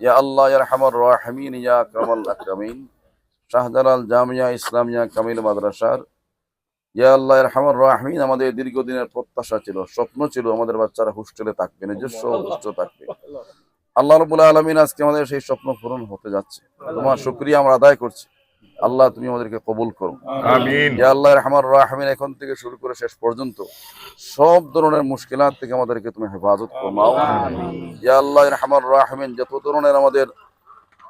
ইয়া আল্লাহ ইয়া রহমান রাহিমিন ইয়া আকরামাল আকরামিন শাহজালাল জামিয়া ইসলামিয়া কামিল মাদ্রাসার ইয়া আল্লাহ রহমান রাহিমিন আমাদের দীর্ঘদিনের প্রত্যাশা ছিল স্বপ্ন ছিল আমাদের বাচ্চারা হোস্টেলে থাকবে নিজস্ব হোস্টেল থাকবে আল্লাহ রবুল্লাহ আলমিন আজকে আমাদের সেই স্বপ্ন পূরণ হতে যাচ্ছে তোমার শুক্রিয়া আমরা আদায় করছি আল্লাহ তুমি আমাদেরকে কবুল করো। আমিন। ইয়া আল্লাহ রহমান রাহমিন এখন থেকে শুরু করে শেষ পর্যন্ত সব ধরনের মুশকিলাত থেকে আমাদেরকে তুমি হেফাজত করমাও ইয়া আল্লাহ রহমান রাহমিন যত ধরনের আমাদের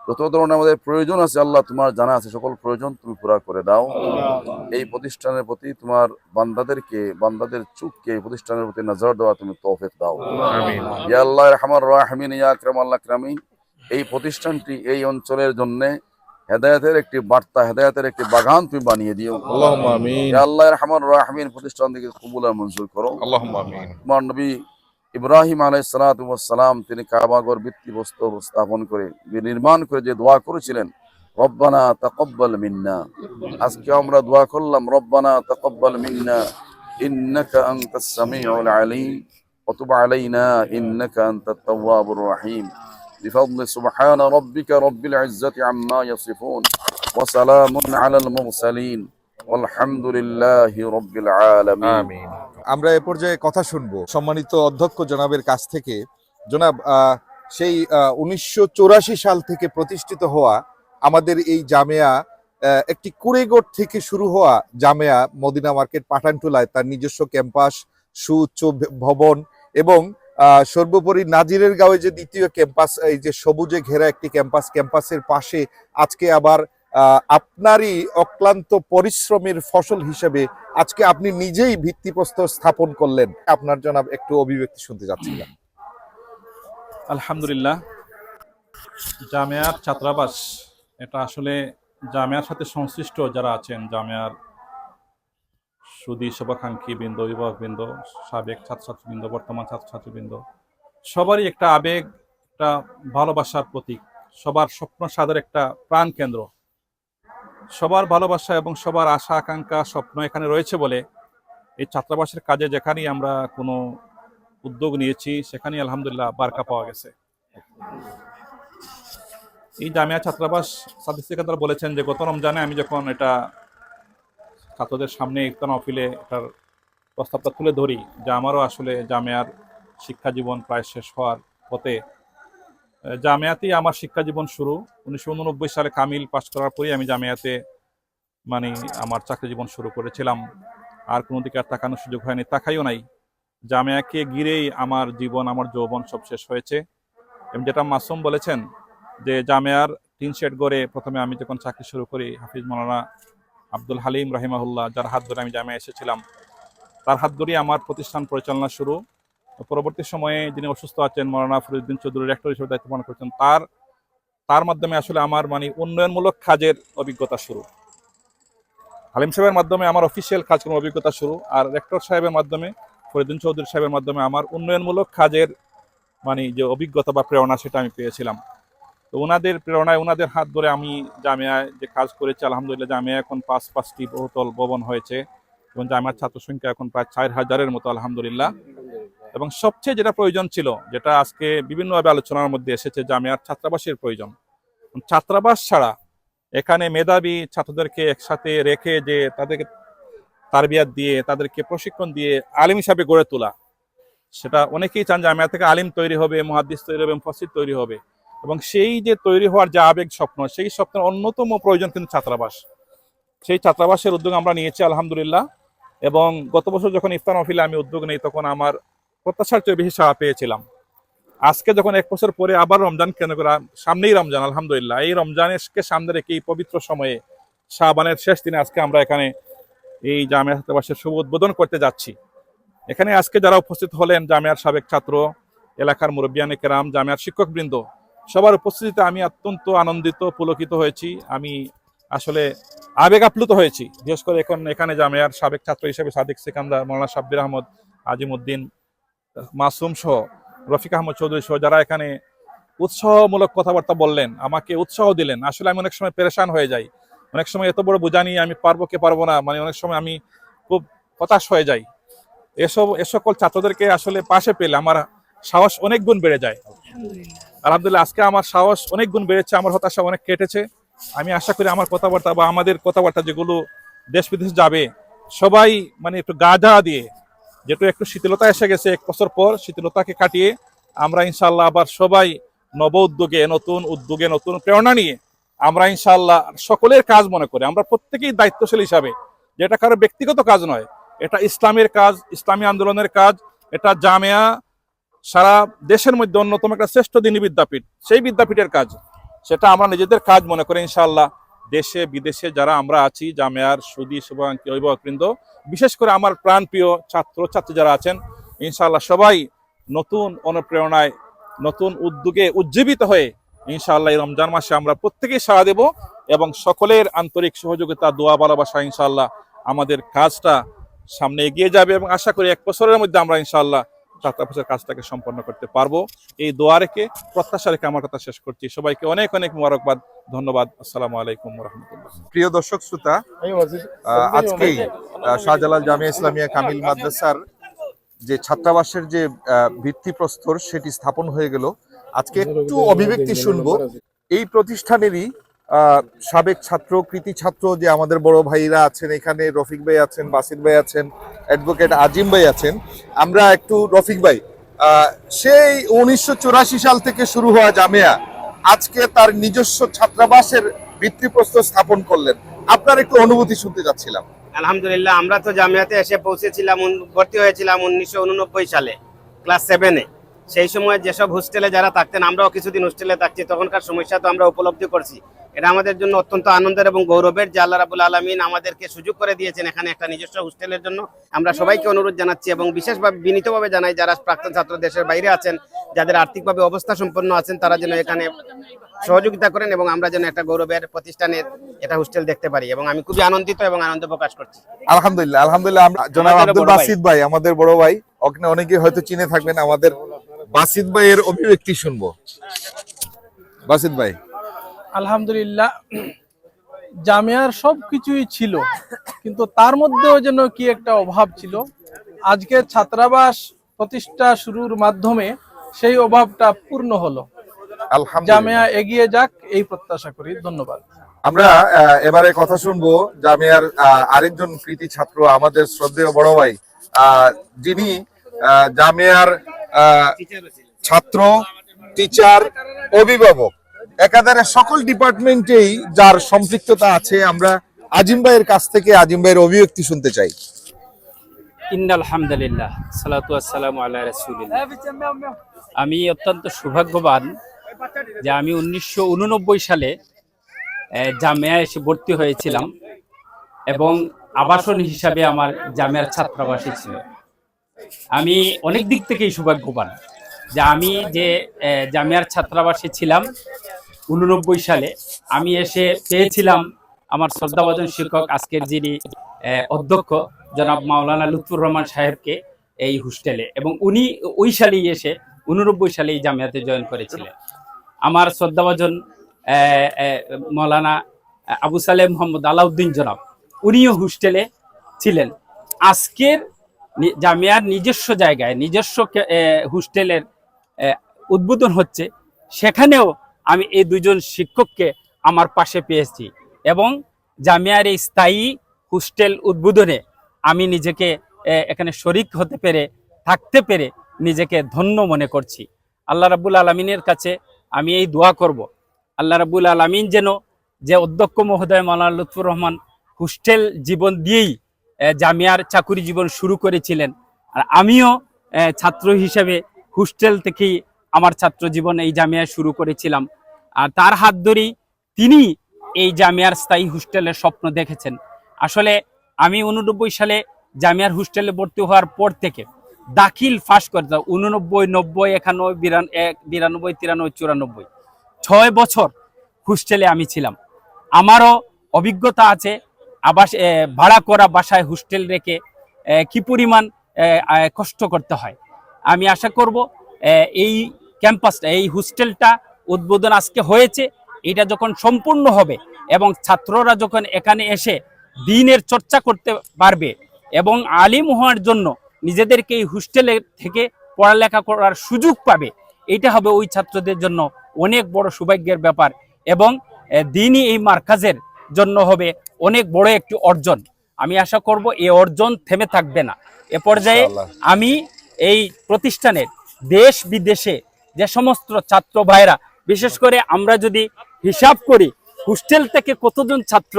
যত ধরনের আমাদের প্রয়োজন আছে আল্লাহ তোমার জানা আছে সকল প্রয়োজন তুমি পুরা করে দাও। এই প্রতিষ্ঠানের প্রতি তোমার বান্দাদেরকে বান্দাদের চুপকে এই প্রতিষ্ঠানের প্রতি নজর দেওয়া তুমি তৌফিক দাও। আমিন। ইয়া আল্লাহ রহমান রাহমিন ইয়া আকরাম আল্লাহ আকরামিন এই প্রতিষ্ঠানটি এই অঞ্চলের জন্য হেদায়তের একটি বার্তা হেদায়তের একটি বাগান তুমি বানিয়ে দিও। আল্লাহ রহমান রাহমিন প্রতিষ্ঠান থেকে কবুল আর মঞ্জুর করো। তোমার নবী ইব্রাহিম আলাই সালাতাম তিনি কাবাগর বস্তু স্থাপন করে নির্মাণ করে যে দোয়া করেছিলেন রব্বানা তাকব্বাল মিন্না। আজকে আমরা দোয়া করলাম রব্বানা তাকব্বাল মিন্না ইন্নাকা আনতাস সামিউল আলিম ওয়া তুব আলাইনা ইন্নাকা আনতাত তাওয়াবুর রহিম। بفضل سبحان ربك رب العزة عما يصفون وسلام على المرسلين والحمد لله رب العالمين আমিন আমরা এ পর্যায়ে কথা শুনবো সম্মানিত অধ্যক্ষ জনাবের কাছ থেকে জনাব আহ, সেই উনিশশো সাল থেকে প্রতিষ্ঠিত হওয়া আমাদের এই জামেয়া আহ, একটি কুড়েগড় থেকে শুরু হওয়া জামেয়া মদিনা মার্কেট পাঠানটুলায় তার নিজস্ব ক্যাম্পাস সুউচ্চ ভ- ভবন এবং আহ, সর্বোপরি নাজিরের গাঁওয়ে যে দ্বিতীয় ক্যাম্পাস, এই যে সবুজে ঘেরা একটি ক্যাম্পাস, ক্যাম্পাসের পাশে আজকে আবার আপনারই অক্লান্ত পরিশ্রমের ফসল হিসেবে আজকে আপনি নিজেই ভিত্তিপ্রস্তর স্থাপন করলেন। আপনার জনাব একটু অভিব্যক্তি শুনতে যাচ্ছিলাম আলহামদুলিল্লাহ। জামিয়ার ছাত্রাবাস, এটা আসলে জামিয়ার সাথে সংশ্লিষ্ট যারা আছেন, জামিয়ার সুদী শুভাকাঙ্ক্ষী বৃন্দ অভিভাবকবৃন্দ সাবেক ছাত্রছাত্রীবৃন্দ, বর্তমান ছাত্রছাত্রীবৃন্দ, সবারই একটা আবেগ, একটা ভালোবাসার প্রতীক, সবার স্বপ্ন সাদের একটা প্রাণ কেন্দ্র। সবার ভালোবাসা এবং সবার আশা, আকাঙ্ক্ষা, স্বপ্ন এখানে রয়েছে বলে এই ছাত্রাবাসের কাজে যেখানেই আমরা কোনো উদ্যোগ নিয়েছি, সেখানেই আলহামদুলিল্লাহ বার্কা পাওয়া গেছে। এই জামিয়া ছাত্রাবাস সিকান্দার বলেছেন যে, গত রমজানে আমি যখন এটা ছাত্রদের সামনে ইফতার অফিলে এটার প্রস্তাবটা তুলে ধরি যে আমারও আসলে জামিয়ার শিক্ষা জীবন প্রায় শেষ হওয়ার পথে জামিয়াতেই আমার শিক্ষা জীবন শুরু। উনিশশো উননব্বই সালে কামিল পাশ করার পরেই আমি জামিয়াতে মানে আমার চাকরি জীবন শুরু করেছিলাম। আর কোনো দিকে আর তাকানোর সুযোগ হয়নি, তাকাইও নাই। জামিয়াকে ঘিরেই আমার জীবন, আমার যৌবন সব শেষ হয়েছে। এবং যেটা মাসুম বলেছেন যে জামিয়ার তিন শেড গড়ে প্রথমে আমি যখন চাকরি শুরু করি, হাফিজ মৌলানা আব্দুল হালিম রাহিমাহুল্লাহ, যার হাত ধরে আমি জামিয়া এসেছিলাম, তার হাত ধরেই আমার প্রতিষ্ঠান পরিচালনা শুরু। পরবর্তী সময়ে যিনি অসুস্থ আছেন, মৌলানা ফরিউদ্দিন চৌধুরী রেক্টর হিসেবে দায়িত্ব পালন করছেন, তার তার মাধ্যমে আসলে আমার মানে উন্নয়নমূলক কাজের অভিজ্ঞতা শুরু। হালিম সাহেবের মাধ্যমে আমার অফিসিয়াল কাজকর্ম অভিজ্ঞতা শুরু, আর রেক্টর সাহেবের মাধ্যমে ফরিদুন চৌধুরী সাহেবের মাধ্যমে আমার উন্নয়নমূলক কাজের মানে যে অভিজ্ঞতা বা প্রেরণা সেটা আমি পেয়েছিলাম। তো ওনাদের প্রেরণায়, ওনাদের হাত ধরে আমি জামিয়ায় যে কাজ করেছি, আলহামদুলিল্লাহ জামিয়া এখন পাঁচ, পাঁচটি বহুতল ভবন হয়েছে এবং জামিয়ার ছাত্র সংখ্যা এখন প্রায় চার হাজারের মতো, আলহামদুলিল্লাহ। এবং সবচেয়ে যেটা প্রয়োজন ছিল, যেটা আজকে বিভিন্নভাবে আলোচনার মধ্যে এসেছে, জামিয়ার ছাত্রাবাসের প্রয়োজন। ছাত্রাবাস ছাড়া এখানে মেধাবী ছাত্রদেরকে একসাথে রেখে যে তাদেরকে তারবিয়াত দিয়ে, তাদেরকে প্রশিক্ষণ দিয়ে আলিম হিসাবে গড়ে তোলা, সেটা অনেকেই চান জামিয়া থেকে আলিম তৈরি হবে মহাদিস তৈরি হবে ফসিদ তৈরি হবে। এবং সেই যে তৈরি হওয়ার যে আবেগ স্বপ্ন, সেই স্বপ্নের অন্যতম প্রয়োজন কিন্তু ছাত্রাবাস। সেই ছাত্রাবাসের উদ্যোগ আমরা নিয়েছি, আলহামদুলিল্লাহ। এবং গত বছর যখন ইফতার মহফিলে আমি উদ্যোগ নিই, তখন আমার প্রত্যাশার চেয়ে বেশি সাড়া পেয়েছিলাম। আজকে যখন এক বছর পরে আবার রমজান, কেন করে সামনেই রমজান, আলহামদুলিল্লাহ। এই রমজানকে সামনে রেখে, এই পবিত্র সময়ে শাহবানের শেষ দিনে আজকে আমরা এখানে এই জামিয়া ছাত্রাবাসের শুভ উদ্বোধন করতে যাচ্ছি। এখানে আজকে যারা উপস্থিত হলেন, জামিয়ার সাবেক ছাত্র, এলাকার মুরব্বিয়ানে কেরাম, জামিয়ার শিক্ষকবৃন্দ সবার উপস্থিতিতে আমি অত্যন্ত আনন্দিত, পুলকিত হয়েছি। আমি আসলে আবেগ আপ্লুত হয়েছি। বিশেষ করে এখন এখানে জামিয়ার সাবেক ছাত্র হিসেবে সাদিক সিকান্দার মৌলানা সাব্বির আহমদ, আজিমুদ্দিন, মাসুম সহ রফিক আহমদ চৌধুরী সহ যারা এখানে উৎসাহমূলক কথাবার্তা বললেন, আমাকে উৎসাহ দিলেন। আসলে আমি অনেক সময় পেরেশান হয়ে যাই। অনেক সময় এত বড় বোঝা নিয়ে আমি পারব কে পারব না মানে অনেক সময় আমি খুব হতাশ হয়ে যাই। এসব এ সকল ছাত্রদেরকে আসলে পাশে পেলে আমার সাহস অনেক গুণ বেড়ে যায়। আলহামদুলিল্লাহ। আজকে আমার সাহস অনেক গুণ বেড়েছে আমার হতাশা অনেক কেটেছে। আমি আশা করি আমার কথাবার্তা বা আমাদের কথাবার্তা যেগুলো দেশ বিদেশে যাবে সবাই মানে একটু গা ঝাড়া দিয়ে যেহেতু একটু শীতলতা এসে গেছে এক বছর পর শীতলতাকে কাটিয়ে আমরা ইনশাল্লাহ আবার সবাই নব উদ্যোগে নতুন উদ্যোগে নতুন প্রেরণা নিয়ে আমরা ইনশাল্লাহ সকলের কাজ মনে করি। আমরা প্রত্যেকেই দায়িত্বশীল হিসাবে যেটা কারও ব্যক্তিগত কাজ নয় এটা ইসলামের কাজ ইসলামী আন্দোলনের কাজ এটা জামিয়া সারা দেশের মধ্যে অন্যতম একটা শ্রেষ্ঠ দিনী বিদ্যাপীঠ, সেই বিদ্যাপীঠের কাজ। সেটা আমরা নিজেদের কাজ মনে করি ইনশাল্লাহ দেশে, বিদেশে যারা আমরা আছি, জামিয়ার, সুদী শুভাঙ্কি অভিভাবকবৃন্দ, বিশেষ করে আমার প্রাণপ্রিয় ছাত্র, ছাত্রী যারা আছেন ইনশাল্লাহ সবাই নতুন অনুপ্রেরণায়, নতুন উদ্যোগে উজ্জীবিত হয়ে ইনশাআল্লাহ এই রমজান মাসে আমরা প্রত্যেকেই সাড়া দেব এবং সকলের আন্তরিক সহযোগিতা, দোয়া, ভালোবাসা ইনশাআল্লাহ আমাদের কাজটা সামনে এগিয়ে যাবে এবং আশা করি এক বছরের মধ্যে আমরা ইনশাআল্লাহ ছাত্রাবাসের কাজটাকে সম্পন্ন করতে পারব। এই দোয়া রেখে প্রত্যাশা রেখে আমার কথা শেষ করছি। সবাইকে অনেক অনেক মোবারকবাদ ধন্যবাদ। আসসালামু আলাইকুম রহমতুল্লাহ প্রিয় দর্শক শ্রোতা আহ, আজকেই শাহজালাল জামিয়া ইসলামিয়া কামিল মাদ্রাসার যে ছাত্রাবাসের যে আহ, ভিত্তিপ্রস্তর সেটি স্থাপন হয়ে গেল। আজকে একটু অভিব্যক্তি শুনব। এই প্রতিষ্ঠানেরই সাবেক ছাত্র, কৃতি ছাত্র যে আমাদের বড় ভাইরা আছেন এখানে, রফিক ভাই আছেন বাসির ভাই আছেন, অ্যাডভোকেট আজিম ভাই আছেন, আমরা একটু রফিক ভাই সেই উনিশশো চুরাশি সাল থেকে শুরু হওয়া জামিয়া, আজকে তার নিজস্ব ছাত্রাবাসের ভিত্তিপ্রস্তর স্থাপন করলেন। আপনার একটু অনুভূতি শুনতে যাচ্ছিলাম আলহামদুলিল্লাহ, আমরা তো জামিয়াতে এসে পৌঁছেছিলাম ভর্তি হয়েছিলাম উনিশশো উননব্বই সালে, ক্লাস সেভেনে। সেই সময় যেসব হোস্টেলে যারা থাকতেন আমরাও কিছুদিন হোস্টেলে থাকছি। তখনকার সমস্যা তো আমরা উপলব্ধি করছি। এটা আমাদের জন্য অত্যন্ত আনন্দের এবং গৌরবের যে আল্লাহ রাবুল আলমিন আমাদেরকে সুযোগ করে দিয়েছেন এখানে একটা নিজস্ব হোস্টেলের জন্য। আমরা সবাইকে অনুরোধ জানাচ্ছি এবং বিশেষভাবে বিনীতভাবে জানাই যারা প্রাক্তন ছাত্র দেশের বাইরে আছেন যাদের আর্থিকভাবে অবস্থা সম্পন্ন আছেন তারা যেন এখানে সহযোগিতা করেন এবং আমরা যেন একটা গৌরবের প্রতিষ্ঠানের এটা হোস্টেল দেখতে পারি। এবং আমি খুবই আনন্দিত এবং আনন্দ প্রকাশ করছি। আলহামদুলিল্লাহ আলহামদুলিল্লাহ। আমরা জনাব আব্দুল। বাসিদ ভাই আমাদের বড় ভাই। ওখানে অনেকে হয়তো চিনে থাকবেন আমাদের বাসিদ ভাইয়ের অভিব্যক্তি শুনব। বাসিদ ভাই। আলহামদুলিল্লাহ জামিয়ার সব কিছুই ছিল কিন্তু তার মধ্যেও যেন কি একটা অভাব ছিল। আজকে ছাত্রাবাস প্রতিষ্ঠা শুরুর মাধ্যমে সেই অভাবটা পূর্ণ হলো। জামিয়া এগিয়ে যাক এই প্রত্যাশা করি। ধন্যবাদ। আমরা এবারে কথা শুনব জামিয়ার আরেকজন কৃতি ছাত্র আমাদের শ্রদ্ধেয় বড় ভাই যিনি জামিয়ার ছাত্র টিচার অভিভাবক। একাধারে সকল ডিপার্টমেন্টেই যার সম্পৃক্ততা আছে আমরা আজিম ভাইয়ের কাছ থেকে আজিম ভাইয়ের অভিব্যক্তি শুনতে চাই। আমি অত্যন্ত সৌভাগ্যবান যে আমি উনিশশো উননব্বই সালে আহ, জামিয়া এসে ভর্তি হয়েছিলাম এবং আবাসন হিসাবে আমার জামিয়ার ছাত্রাবাসী ছিল। আমি অনেক দিক থেকেই সৌভাগ্যবান যে আমি যে জামিয়ার ছাত্রাবাসী ছিলাম উননব্বই সালে, আমি এসে পেয়েছিলাম আমার শ্রদ্ধাভাজন শিক্ষক আজকের যিনি অধ্যক্ষ জনাব মাওলানা লুৎফুর রহমান সাহেবকে এই হোস্টেলে এবং উনি ওই সালেই এসে উননব্বই সালে এই জামিয়াতে জয়েন করেছিলেন। আমার শ্রদ্ধাভাজন মৌলানা আবু সালেহ মোহাম্মদ আলাউদ্দিন জনাব, উনিও হোস্টেলে ছিলেন। আজকের জামিয়ার নিজস্ব জায়গায়, নিজস্ব হোস্টেলের উদ্বোধন হচ্ছে, সেখানেও আমি এই দুজন শিক্ষককে আমার পাশে পেয়েছি। এবং জামিয়ার এই স্থায়ী হোস্টেল উদ্বোধনে আমি নিজেকে এখানে শরিক হতে পেরে, থাকতে পেরে নিজেকে ধন্য মনে করছি। আল্লাহ রাবুল আলমিনের কাছে আমি এই দোয়া করব। আল্লাহ রাবুল আলমিন যেন যে অধ্যক্ষ মহোদয় মাওলানা লুৎফুর রহমান হোস্টেল জীবন দিয়েই জামিয়ার চাকুরি জীবন শুরু করেছিলেন। আর আমিও ছাত্র হিসেবে হোস্টেল থেকেই আমার ছাত্র জীবন এই জামিয়ায় শুরু করেছিলাম। আর তার হাত ধরেই তিনি এই জামিয়ার স্থায়ী হোস্টেলের স্বপ্ন দেখেছেন। আসলে আমি উননব্বই সালে জামিয়ার হোস্টেলে ভর্তি হওয়ার পর থেকে দাখিল ফাঁস করতে উননব্বই, নব্বই, একানব্বই, বিরান বিরানব্বই, তিরানব্বই, চুরানব্বই। ছয় বছর হোস্টেলে আমি ছিলাম। আমারও অভিজ্ঞতা আছে আবাস ভাড়া করা বাসায় হোস্টেল রেখে কি পরিমাণ কষ্ট করতে হয়? আমি আশা করব এই ক্যাম্পাসটা, এই হোস্টেলটা উদ্বোধন আজকে হয়েছে, এটা যখন সম্পূর্ণ হবে এবং ছাত্ররা যখন এখানে এসে দিনের চর্চা করতে পারবে এবং আলিম হওয়ার জন্য নিজেদেরকে এই হোস্টেলে থেকে পড়ালেখা করার সুযোগ পাবে, এটা হবে ওই ছাত্রদের জন্য অনেক বড় সৌভাগ্যের ব্যাপার এবং দিনই এই মার্কাজের জন্য হবে অনেক বড় একটি অর্জন। আমি আশা করব এই অর্জন থেমে থাকবে না। এ পর্যায়ে আমি এই প্রতিষ্ঠানের দেশ বিদেশে যে সমস্ত ছাত্র ভাইরা বিশেষ করে আমরা যদি হিসাব করি হোস্টেল থেকে কতজন ছাত্র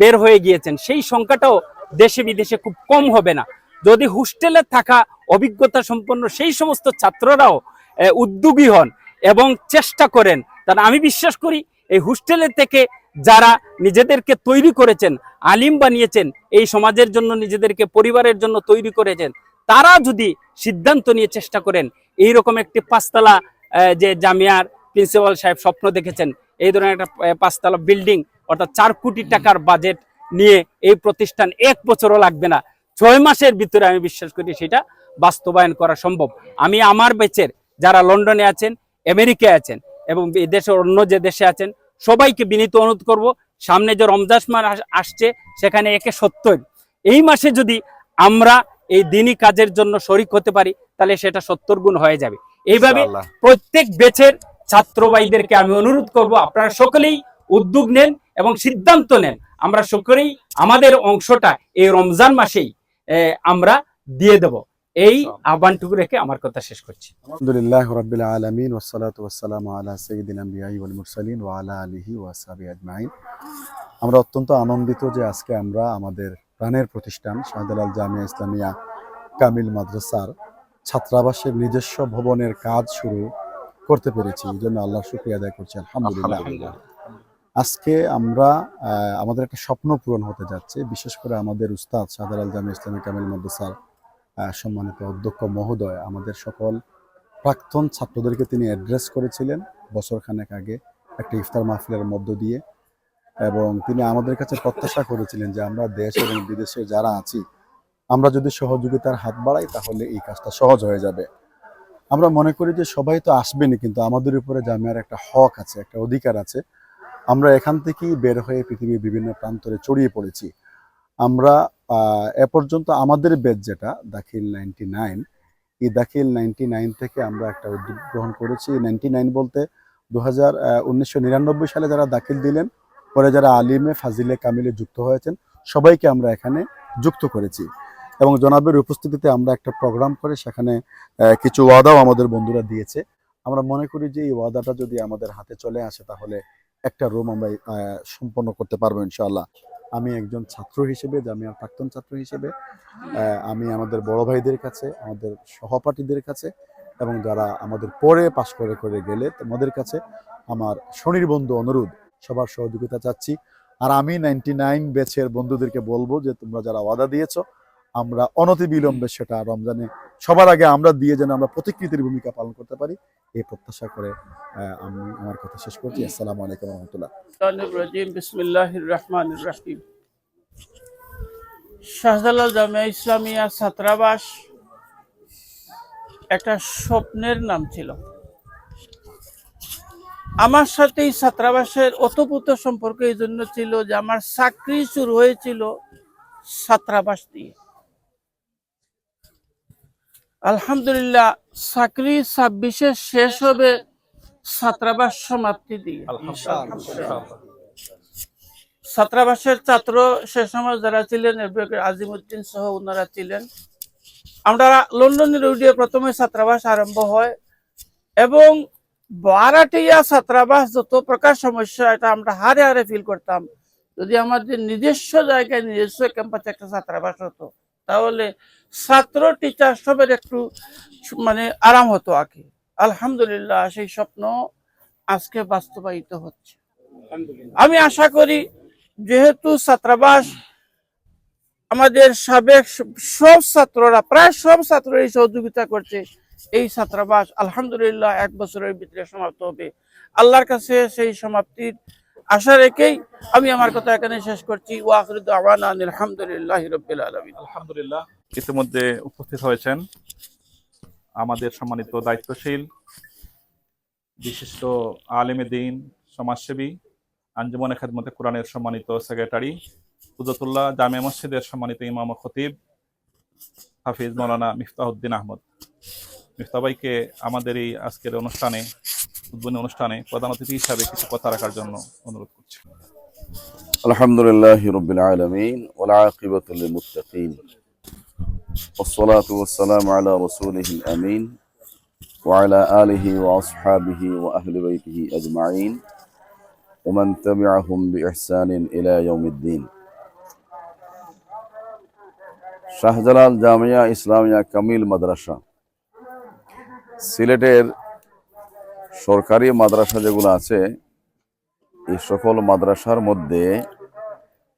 বের হয়ে গিয়েছেন সেই সংখ্যাটাও দেশে বিদেশে খুব কম হবে না। যদি হোস্টেলে থাকা অভিজ্ঞতা সম্পন্ন সেই সমস্ত ছাত্ররাও উদ্যোগী হন এবং চেষ্টা করেন তাহলে আমি বিশ্বাস করি এই হোস্টেলের থেকে যারা নিজেদেরকে তৈরি করেছেন, আলিম বানিয়েছেন, এই সমাজের জন্য নিজেদেরকে, পরিবারের জন্য তৈরি করেছেন, তারা যদি সিদ্ধান্ত নিয়ে চেষ্টা করেন এই রকম একটি পাঁচতলা যে জামিয়ার প্রিন্সিপাল সাহেব স্বপ্ন দেখেছেন, এই ধরনের একটা পাঁচতলা বিল্ডিং, অর্থাৎ চার কোটি টাকার বাজেট নিয়ে এই প্রতিষ্ঠান এক বছরও লাগবে না। ছয় মাসের ভিতরে আমি বিশ্বাস করি সেটা বাস্তবায়ন করা সম্ভব। আমি আমার বেচের যারা লন্ডনে আছেন, আমেরিকায় আছেন, এবং দেশের অন্য যে দেশে আছেন সবাইকে বিনীত অনুরোধ করব সামনে যে রমজান মাস আসছে সেখানে একে সত্তর এই মাসে যদি আমরা এই দিনই কাজের জন্য শরিক হতে পারি তাহলে সেটা সত্তর গুণ হয়ে যাবে। এইভাবে প্রত্যেক বেচের ছাত্র ভাইদেরকে আমি অনুরোধ করব আপনারা সকলেই উদ্যোগ নেন এবং সিদ্ধান্ত নেন। আমরা সকলেই আমাদের অংশটা এই রমজান মাসেই আমরা দিয়ে দেব। এই আহ্বানটুকু রেখে আমার কথা শেষ করছি। আলহামদুলিল্লাহ রবিল আলমিন ওসালাত ওসালাম আলা সঈদিন আম্বিয়াই ওয়াল মুরসালিন ওয়া আলা আলিহি ওয়াসাবি আজমাইন। আমরা অত্যন্ত আনন্দিত যে আজকে আমরা আমাদের প্রাণের প্রতিষ্ঠান শাহজালাল জামিয়া ইসলামিয়া কামিল মাদ্রাসার ছাত্রাবাসের নিজস্ব ভবনের কাজ শুরু করতে পেরেছি। এই জন্য আল্লাহ শুক্রিয়া আদায় করছি আলহামদুলিল্লাহ। আজকে আমরা আহ, আমাদের একটা স্বপ্ন পূরণ হতে যাচ্ছে। বিশেষ করে আমাদের উস্তাদ শাহজালাল জামিয়া ইসলামিয়া কামিল মাদ্রাসার সম্মানিত অধ্যক্ষ মহোদয়, আমাদের সকল প্রাক্তন ছাত্রদেরকে তিনি অ্যাড্রেস করেছিলেন বছরখানেক আগে একটা ইফতার মাহফিলের মধ্য দিয়ে এবং তিনি আমাদের কাছে প্রত্যাশা করেছিলেন যে আমরা দেশ এবং বিদেশে যারা আছি, আমরা যদি সহযোগিতার হাত বাড়াই তাহলে এই কাজটা সহজ হয়ে যাবে। আমরা মনে করি যে সবাই তো আসবেনই, কিন্তু আমাদের উপরে জামিয়ার একটা হক আছে, একটা অধিকার আছে। আমরা এখান থেকেই বের হয়ে পৃথিবীর বিভিন্ন প্রান্তরে ছড়িয়ে পড়েছি। আমরা এ পর্যন্ত আমাদের বেদ যেটা দাখিল নাইনটি নাইন এই দাখিল নাইনটি নাইন থেকে আমরা একটা উদ্যোগ গ্রহণ করেছি। নাইনটি নাইন বলতে দু হাজার সালে যারা দাখিল দিলেন, পরে যারা আলিমে ফাজিলে কামিলে যুক্ত হয়েছেন, সবাইকে আমরা এখানে যুক্ত করেছি। এবং জনাবের উপস্থিতিতে আমরা একটা প্রোগ্রাম করে সেখানে কিছু ওয়াদাও আমাদের বন্ধুরা দিয়েছে। আমরা মনে করি যে এই ওয়াদাটা যদি আমাদের হাতে চলে আসে তাহলে একটা রুম আমরা সম্পন্ন করতে পারব ইনশাআল্লাহ। আমি একজন ছাত্র হিসেবে জামিয়ার প্রাক্তন ছাত্র হিসেবে আমি আমাদের বড় ভাইদের কাছে, আমাদের সহপাঠীদের কাছে এবং যারা আমাদের পরে পাশ করে করে গেলে তোমাদের কাছে আমার স্বনির্বন্ধ অনুরোধ, সবার সহযোগিতা চাচ্ছি। আর আমি নাইনটি নাইন ব্যাচের বন্ধুদেরকে বলব যে তোমরা যারা ওয়াদা দিয়েছ আমরা অনতি বিলম্বে সেটা রমজানে সবার আগে আমরা দিয়ে যেন আমরা প্রতিকৃতির ভূমিকা পালন করতে পারি, এই প্রত্যাশা করে আমি আমার কথা শেষ করছি। আসসালামু আলাইকুম রহমতুল্লাহ। শাহজালাল জামিয়া ইসলামিয়া ছাত্রাবাস একটা স্বপ্নের নাম ছিল। আমার সাথে এই ছাত্রাবাসের অতপুত সম্পর্ক এই জন্য ছিল যে আমার চাকরি শুরু হয়েছিল ছাত্রাবাস দিয়ে। আলহামদুলিল্লাহ চাকরি ছাব্বিশে শেষ হবে ছাত্রাবাস সমাপ্তি দিয়ে। ছাত্রাবাসের ছাত্র সে সময় যারা ছিলেন আজিমুদ্দিন সহ ওনারা ছিলেন। আমরা লন্ডন রোডে প্রথমে ছাত্রাবাস আরম্ভ হয় এবং বারাটিয়া ছাত্রাবাস যত প্রকার সমস্যা এটা আমরা হারে হারে ফিল করতাম। যদি আমাদের নিজস্ব জায়গায় নিজস্ব ক্যাম্পাসে একটা ছাত্রাবাস হতো তাহলে ছাত্র টিচার সবের একটু মানে আরাম হতো আগে। আলহামদুলিল্লাহ সেই স্বপ্ন আজকে বাস্তবায়িত হচ্ছে। আমি আশা করি যেহেতু ছাত্রাবাস আমাদের সাবেক সব ছাত্ররা প্রায় সব ছাত্রই সহযোগিতা করছে এই ছাত্রাবাস আলহামদুলিল্লাহ এক বছরের ভিতরে সমাপ্ত হবে। আল্লাহর কাছে সেই সমাপ্তির আশা রেখেই আমি আমার কথা এখানে শেষ করছি। আলহামদুলিল্লাহ ইতিমধ্যে উপস্থিত হয়েছেন আমাদের সম্মানিত দায়িত্বশীল, বিশিষ্ট আলেমে দিন, সমাজসেবী, আঞ্জুমানে খেদমতে কোরআনের সম্মানিত সেক্রেটারি হুজতুল্লাহ জামে মসজিদের সম্মানিত ইমাম খতিব, হাফিজ মৌলানা মিফতাহুদ্দিন আহমদ। মিফতাবাইকে আমাদের এই আজকের অনুষ্ঠানে উদ্বোধনী অনুষ্ঠানে প্রধান অতিথি হিসাবে কিছু কথা রাখার জন্য অনুরোধ করছি الحمد لله رب العالمين والعاقبة للمتقين والصلاة والسلام على رسوله الأمين وعلى آله وأصحابه وأهل بيته أجمعين ومن تبعهم بإحسان إلى يوم الدين শাহজালাল জামিয়া ইসলামিয়া কামিল মাদ্রাসা সিলেটের সরকারি মাদ্রাসা যেগুলো আছে এই সকল মাদ্রাসার মধ্যে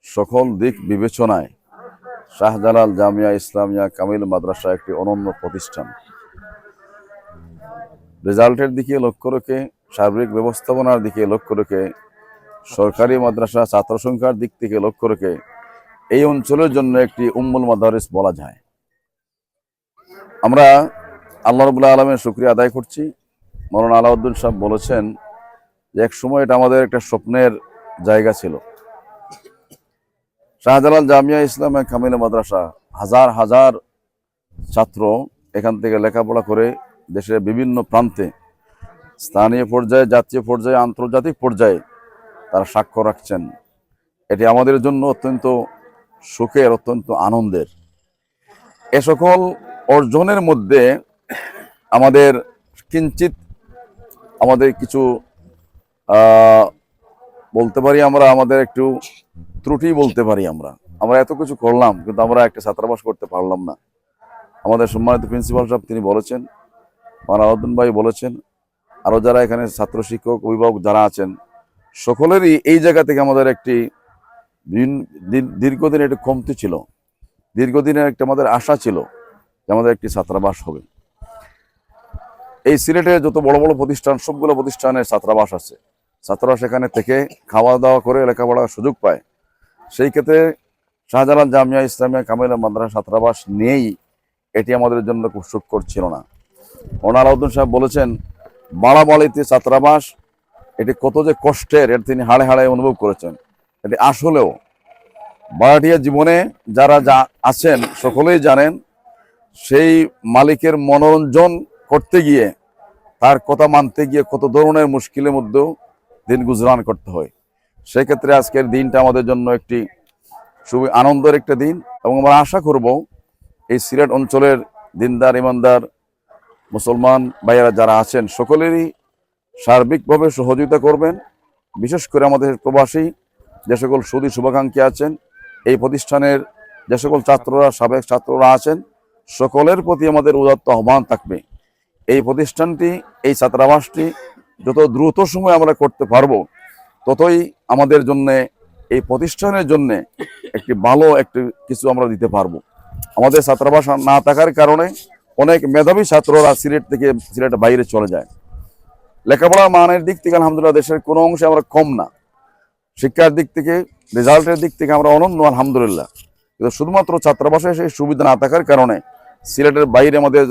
সকল দিক বিবেচনায় শাহজালাল জামিয়া ইসলামিয়া কামিল মাদ্রাসা একটি অনন্য প্রতিষ্ঠান। রেজাল্টের দিকে লক্ষ্য রেখে, সার্বিক ব্যবস্থাপনার দিকে লক্ষ্য রেখে, সরকারি মাদ্রাসা ছাত্র সংখ্যার দিক থেকে লক্ষ্য রেখে এই অঞ্চলের জন্য একটি উম্মুল মাদারিস বলা যায়। আমরা আল্লাহ রবুল্লাহ আলমের শুক্রিয়া আদায় করছি। মরণ আলাউদ্দিন সাহেব বলেছেন যে এক সময় এটা আমাদের একটা স্বপ্নের জায়গা ছিল। শাহজালাল জামিয়া ইসলামিয়া কামিল মাদ্রাসা, হাজার হাজার ছাত্র এখান থেকে লেখাপড়া করে দেশের বিভিন্ন প্রান্তে স্থানীয় পর্যায়ে, জাতীয় পর্যায়ে, আন্তর্জাতিক পর্যায়ে তারা সাক্ষ্য রাখছেন। এটি আমাদের জন্য অত্যন্ত সুখের, অত্যন্ত আনন্দের। এ সকল অর্জনের মধ্যে আমাদের কিঞ্চিত আমাদের কিছু বলতে পারি আমরা, আমাদের একটু ত্রুটি বলতে পারি আমরা। আমরা এত কিছু করলাম, কিন্তু আমরা একটা ছাত্রাবাস করতে পারলাম না। আমাদের সম্মানিত প্রিন্সিপাল সাহেব, তিনি বলেছেন মানাউদ্দিন ভাই বলেছেন আরও যারা এখানে ছাত্র শিক্ষক, অভিভাবক যারা আছেন, সকলেরই এই জায়গা থেকে আমাদের একটি দিন- দিন- দীর্ঘদিন একটি কমতি ছিল। দীর্ঘদিনের একটা আমাদের আশা ছিল যে আমাদের একটি ছাত্রাবাস হবে। এই সিলেটে যত বড় বড় প্রতিষ্ঠান, সবগুলো প্রতিষ্ঠানের ছাত্রাবাস আছে। ছাত্ররা সেখানে থেকে খাওয়া দাওয়া করে লেখাপড়ার সুযোগ পায়। সেই ক্ষেত্রে শাহজালাল জামিয়া ইসলামিয়া কামিলা মাদ্রাসা ছাত্রাবাস নিয়েই এটি আমাদের জন্য খুব সুখকর ছিল না। ওনার আলাউদ্দিন সাহেব বলেছেন, বাড়াবাড়িতে ছাত্রাবাস, এটি কত যে কষ্টের এর তিনি হাড়ে হাড়ে অনুভব করেছেন। এটি আসলেও বারাটিয়া জীবনে যারা যা আছেন, সকলেই জানেন, সেই মালিকের মনোরঞ্জন করতে গিয়ে তার কথা মানতে গিয়ে কত ধরনের মুশকিলের মধ্যেও দিন গুজরান করতে হয়। সেক্ষেত্রে আজকের দিনটা আমাদের জন্য একটি খুবই আনন্দের একটা দিন এবং আমরা আশা করব এই সিলেট অঞ্চলের দিনদার, ইমানদার, মুসলমান ভাইয়েরা যারা আছেন, সকলেরই সার্বিকভাবে সহযোগিতা করবেন। বিশেষ করে আমাদের প্রবাসী যে সকল সুদী শুভাকাঙ্ক্ষী আছেন, এই প্রতিষ্ঠানের যে সকল ছাত্ররা, সাবেক ছাত্ররা আছেন, সকলের প্রতি আমাদের উদাত্ত আহ্বান থাকবে। এই প্রতিষ্ঠানটি, এই ছাত্রাবাসটি যত দ্রুত সময় আমরা করতে পারব, ততই আমাদের জন্য, এই প্রতিষ্ঠানের জন্য একটি ভালো একটি কিছু আমরা দিতে পারব। আমাদের ছাত্রাবাস না থাকার কারণে অনেক মেধাবী ছাত্ররা সিলেট থেকে, সিলেটের বাইরে চলে যায়। লেখাপড়ার মানের দিক থেকে আলহামদুলিল্লাহ দেশের কোনো অংশে আমরা কম না। শিক্ষার দিক থেকে, রেজাল্টের দিক থেকে আমরা অনন্য, আলহামদুলিল্লাহ। কিন্তু শুধুমাত্র ছাত্রাবাসে সেই সুবিধা না থাকার কারণে সিলেটের বাইরে আমাদের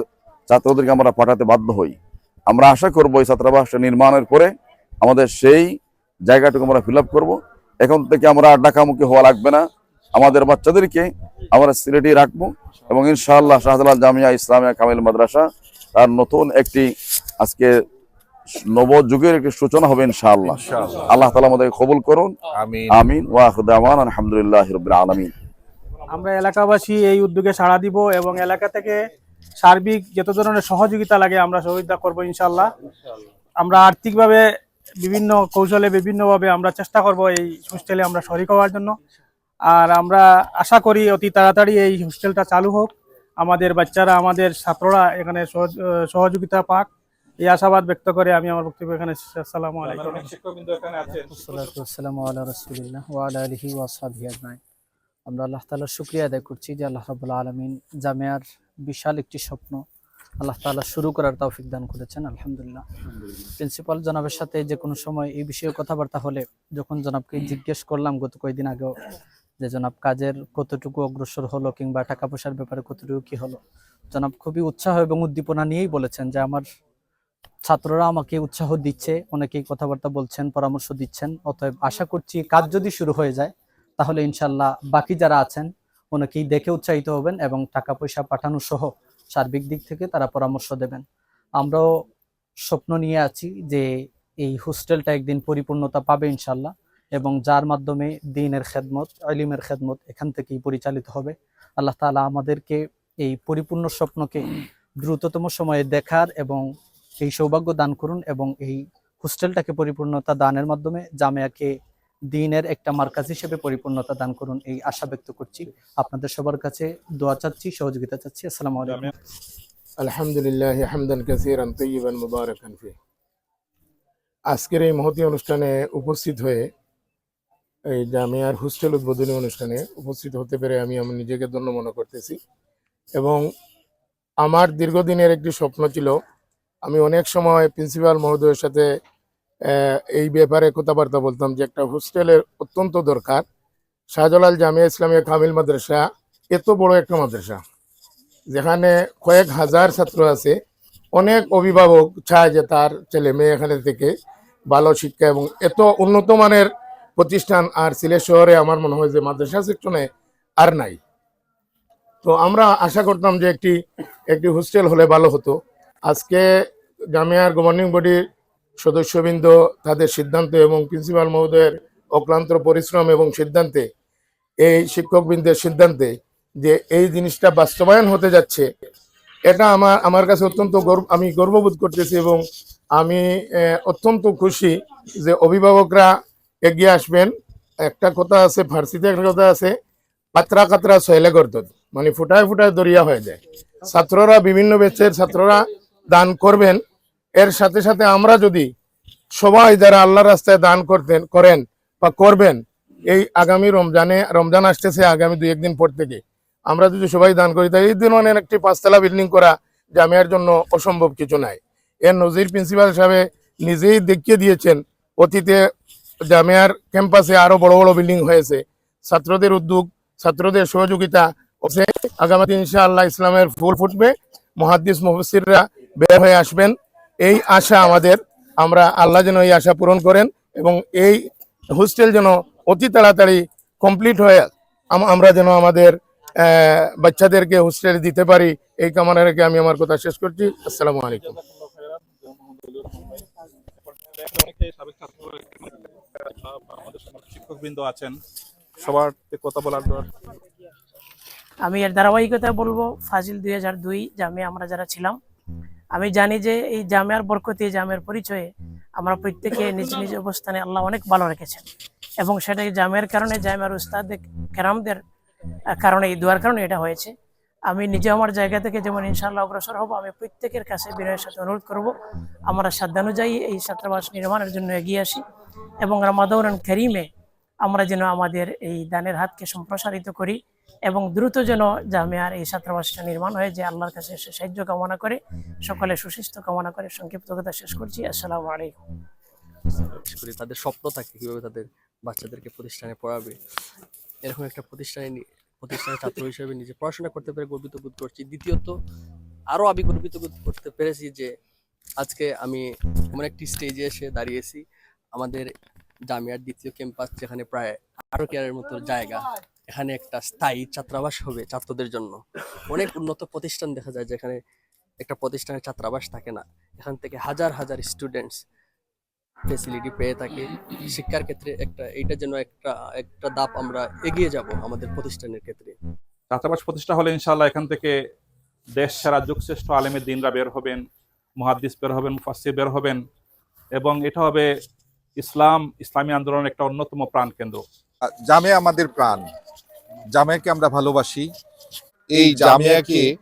ছাত্রদেরকে আমরা পাঠাতে বাধ্য হই। আমরা আশা করব এই ছাত্রাবাসটা নির্মাণের পরে আমাদের সেই জায়গাটুকু আমরা ফিল আপ করব। এখন থেকে আমরা ডাকামুখী হওয়া লাগবে না। আমাদের বাচ্চাদেরকে আমরা সিলেটে রাখব এবং ইনশাআল্লাহ শাহজালাল জামিয়া ইসলামিয়া কামিল মাদ্রাসা তার নতুন একটি আজকে নবযুগের একটি সূচনা হবে ইনশাআল্লাহ। আল্লাহ তালা আমাদের কবুল করুন। আমিন। আমিন। ওয়াহুদামান আলহামদুলিল্লাহ রবিল আলমিন। আমরা এলাকাবাসী এই উদ্যোগে সাড়া দিব এবং এলাকা থেকে সার্বিক যত ধরনের সহযোগিতা লাগে আমরা সহযোগিতা করব ইনশাল্লাহ আমরা আর্থিকভাবে বিভিন্ন কৌশলে বিভিন্নভাবে আমরা চেষ্টা করব এই হোস্টেলে আমরা শরিক হওয়ার জন্য। আর আমরা আশা করি অতি তাড়াতাড়ি এই হোস্টেলটা চালু হোক। আমাদের বাচ্চারা আমাদের ছাত্ররা এখানে সহজ- সহযোগিতা পাক। এই আশাবাদ ব্যক্ত করে আমি আমার বক্তব্য এখানে আসসালামু আলাইকুম। অনেক শিক্ষকবৃন্দ এখানে আছেন। আসসালামু আলা রাসূলিল্লাহ ওয়া আলা আলিহি ওয়া আসহাবিহি আজমাইন। আমরা আল্লাহ তাআলার শুকরিয়া আদায় করছি যে আল্লাহ রাব্বুল আলামিন জামিয়ার বিশাল একটি স্বপ্ন। আল্লাহ তাআলা শুরু করার তৌফিক দান করেছেন আলহামদুলিল্লাহ। প্রিন্সিপাল জনাবের সাথে যে কোনো সময় এই বিষয়ে কথাবার্তা হলে যখন জনাবকে জিজ্ঞেস করলাম গত কয়েকদিন আগেও যে জনাব কাজের কতটুকু অগ্রসর হলো কিংবা টাকা পয়সার ব্যাপারে কতটুকু কি হলো জনাব খুবই উৎসাহ এবং উদ্দীপনা নিয়েই বলেছেন যে আমার ছাত্ররা আমাকে উৎসাহ দিচ্ছে অনেকেই কথাবার্তা বলছেন পরামর্শ দিচ্ছেন অতএব আশা করছি কাজ যদি শুরু হয়ে যায় তাহলে ইনশাল্লাহ বাকি যারা আছেন অনেকেই দেখে উৎসাহিত হবেন এবং টাকা পয়সা পাঠানো সহ সার্বিক দিক থেকে তারা পরামর্শ দেবেন। আমরাও স্বপ্ন নিয়ে আছি যে এই হোস্টেলটা একদিন পরিপূর্ণতা পাবে ইনশাল্লাহ এবং যার মাধ্যমে দিনের খেদমত, আলিমের খেদমত এখান থেকেই পরিচালিত হবে। আল্লাহ তাআলা আমাদেরকে এই পরিপূর্ণ স্বপ্নকে দ্রুততম সময়ে দেখার এবং এই সৌভাগ্য দান করুন এবং এই হোস্টেলটাকে পরিপূর্ণতা দানের মাধ্যমে জামিয়াকে দিনের একটা মার্কাজ হিসেবে পরিপূর্ণতা দান করুন এই আশা ব্যক্ত করছি। আপনাদের সবার কাছে দোয়া চাচ্ছি, সহযোগিতা চাচ্ছি। আসসালামু আলাইকুম। আলহামদুলিল্লাহ হামদান কাসিরান তৈবান ফি। আজকের এই মহতি অনুষ্ঠানে উপস্থিত হয়ে এই জামিয়ার হোস্টেল উদ্বোধনী অনুষ্ঠানে উপস্থিত হতে পেরে আমি আমার নিজেকে ধন্য মনে করতেছি এবং আমার দীর্ঘদিনের একটি স্বপ্ন ছিল, আমি অনেক সময় প্রিন্সিপাল মহোদয়ের সাথে এই ব্যাপারে কথাবার্তা বলতাম যে একটা হোস্টেলের অত্যন্ত দরকার। শাহজালাল জামিয়া ইসলামিয়া কামিল মাদ্রাসা এত বড় একটা মাদ্রাসা, যেখানে কয়েক হাজার ছাত্র আছে। অনেক অভিভাবক চায় যে তার ছেলে মেয়ে এখানে থেকে ভালো শিক্ষা এবং এত উন্নত মানের প্রতিষ্ঠান আর সিলেট শহরে আমার মনে হয় যে মাদ্রাসা সেকশনে আর নাই। তো আমরা আশা করতাম যে একটি একটি হোস্টেল হলে ভালো হতো। আজকে জামিয়ার গভর্নিং বডির সদস্যবৃন্দ তাদের সিদ্ধান্ত এবং প্রিন্সিপাল মহোদয়ের অক্লান্ত পরিশ্রম এবং সিদ্ধান্তে, এই শিক্ষকবৃন্দের সিদ্ধান্তে যে এই জিনিসটা বাস্তবায়ন হতে যাচ্ছে, এটা আমার আমার কাছে অত্যন্ত গর্ব, আমি গর্ববোধ করতেছি এবং আমি অত্যন্ত খুশি যে অভিভাবকরা এগিয়ে আসবেন। একটা কথা আছে, ফার্সিতে একটা কথা আছে কাতরা কাতরা সহেলে করত মানে ফুটায় ফুটায় দরিয়া হয়ে যায়। ছাত্ররা, বিভিন্ন ব্যাচের ছাত্ররা দান করবেন এর সাথে সাথে আমরা যদি সবাই যারা আল্লাহ রাস্তায় দান করতেন, করেন বা করবেন, এই আগামী রমজানে, রমজান আসতেছে আগামী দুই একদিন পর থেকে, আমরা যদি সবাই দান করি তাই এই ধরনের একটি পাঁচতলা বিল্ডিং করা জামিয়ার জন্য অসম্ভব কিছু নাই। এর নজির প্রিন্সিপাল সাহেব নিজেই দেখিয়ে দিয়েছেন, অতীতে জামিয়ার ক্যাম্পাসে আরও বড় বড় বিল্ডিং হয়েছে। ছাত্রদের উদ্যোগ, ছাত্রদের সহযোগিতা আগামী ইনশাআল্লাহ ইসলামের ফুল ফুটবে। মহাদ্দিস মুফসিররা বের হয়ে আসবেন। এই আশা আমাদের। আমরা আল্লাহ যেন এই আশা পূরণ করেন এবং এই হোস্টেল যেন অতি তাড়াতাড়ি কমপ্লিট হয়ে আমরা যেন আমাদের বাচ্চাদেরকে হোস্টেলে দিতে পারি। এই কামনা রেখে আমি আমার কথা শেষ করছি। আসসালামু আলাইকুম। অনেকে সাবেক ছাত্র আমাদের সমাজ শিক্ষকবৃন্দ আছেন। সবার কথা বলার আমি এর ধারাবাহিকতা বলব ফাজিল দুই হাজার দুই জামিয়া আমরা যারা ছিলাম আমি জানি যে এই জামিয়ার বরকতি, জামিয়ার পরিচয়ে আমরা প্রত্যেকে নিজ নিজ অবস্থানে আল্লাহ অনেক ভালো রেখেছেন। এবং সেটা এই জামিয়ার কারণে, জামিয়ার উস্তাদ কেরামদের কারণে, এই দুয়ার কারণে এটা হয়েছে। আমি নিজে আমার জায়গা থেকে যেমন ইনশাআল্লাহ অগ্রসর হব, আমি প্রত্যেকের কাছে বিনয়ের সাথে অনুরোধ করব, আমরা সাধ্যানুযায়ী এই ছাত্রাবাস নির্মাণের জন্য এগিয়ে আসি এবং রামাদৌরান করিমে আমরা যেন আমাদের এই দানের হাতকে সম্প্রসারিত করি। এবং দ্রুত যেন জামিয়ার এই ছাত্রাবাসটা নির্মাণ হয়ে, যে আল্লাহর কাছে সে সাহায্য কামনা করে, সকলে সুস্বাস্থ্য কামনা করে। সংক্ষিপ্ত কথা শেষ করছি। আসসালামু আলাইকুম। তাদের স্বপ্ন থাকে কীভাবে তাদের বাচ্চাদেরকে প্রতিষ্ঠানে পড়াবে। এরকম একটা প্রতিষ্ঠানে প্রতিষ্ঠানের ছাত্র হিসেবে নিজে পড়াশোনা করতে পেরে গর্বিত বোধ করছি। দ্বিতীয়ত, আরও আমি গর্বিত বোধ করতে পেরেছি যে আজকে আমি এমন একটি স্টেজে এসে দাঁড়িয়েছি। আমাদের জামিয়ার দ্বিতীয় ক্যাম্পাস যেখানে প্রায় আঠারো কেয়ারের মতো জায়গা। এখানে একটা স্থায়ী ছাত্রাবাস হবে ছাত্রদের জন্য। অনেক উন্নত প্রতিষ্ঠান দেখা যায় যেখানে একটা প্রতিষ্ঠানের ছাত্রাবাস থাকে না। এখান থেকে হাজার হাজার স্টুডেন্টস ফেসিলিটি পেয়ে থাকে। শিক্ষার ক্ষেত্রে একটা, এইটা যেন একটা একটা ধাপ আমরা এগিয়ে যাব আমাদের প্রতিষ্ঠানের ক্ষেত্রে। ছাত্রাবাস প্রতিষ্ঠা হলে ইনশাআল্লাহ এখান থেকে দেশ সেরা যুগশ্রেষ্ঠ আলেমের দিনরা বের হবেন, মুহাদ্দিস বের হবেন, মুফাসসির বের হবেন এবং এটা হবে ইসলাম, ইসলামী আন্দোলনের একটা অন্যতম প্রাণ জামিয়া আমাদের প্রাণ। জামেয়াকে আমরা ভালোবাসি। এই জামিয়াকে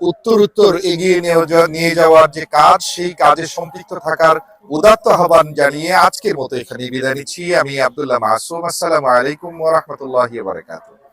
উত্তর উত্তর এগিয়ে নিয়ে যাওয়া- নিয়ে যাওয়ার যে কাজ সেই কাজে সম্পৃক্ত থাকার উদাত্ত আহ্বান জানিয়ে আজকের মতো এখানে বিদায় নিচ্ছি। আমি আবদুল্লাহ মাসুম। আসসালামু আলাইকুম রহমতুল্লাহ বারাকাতুহু।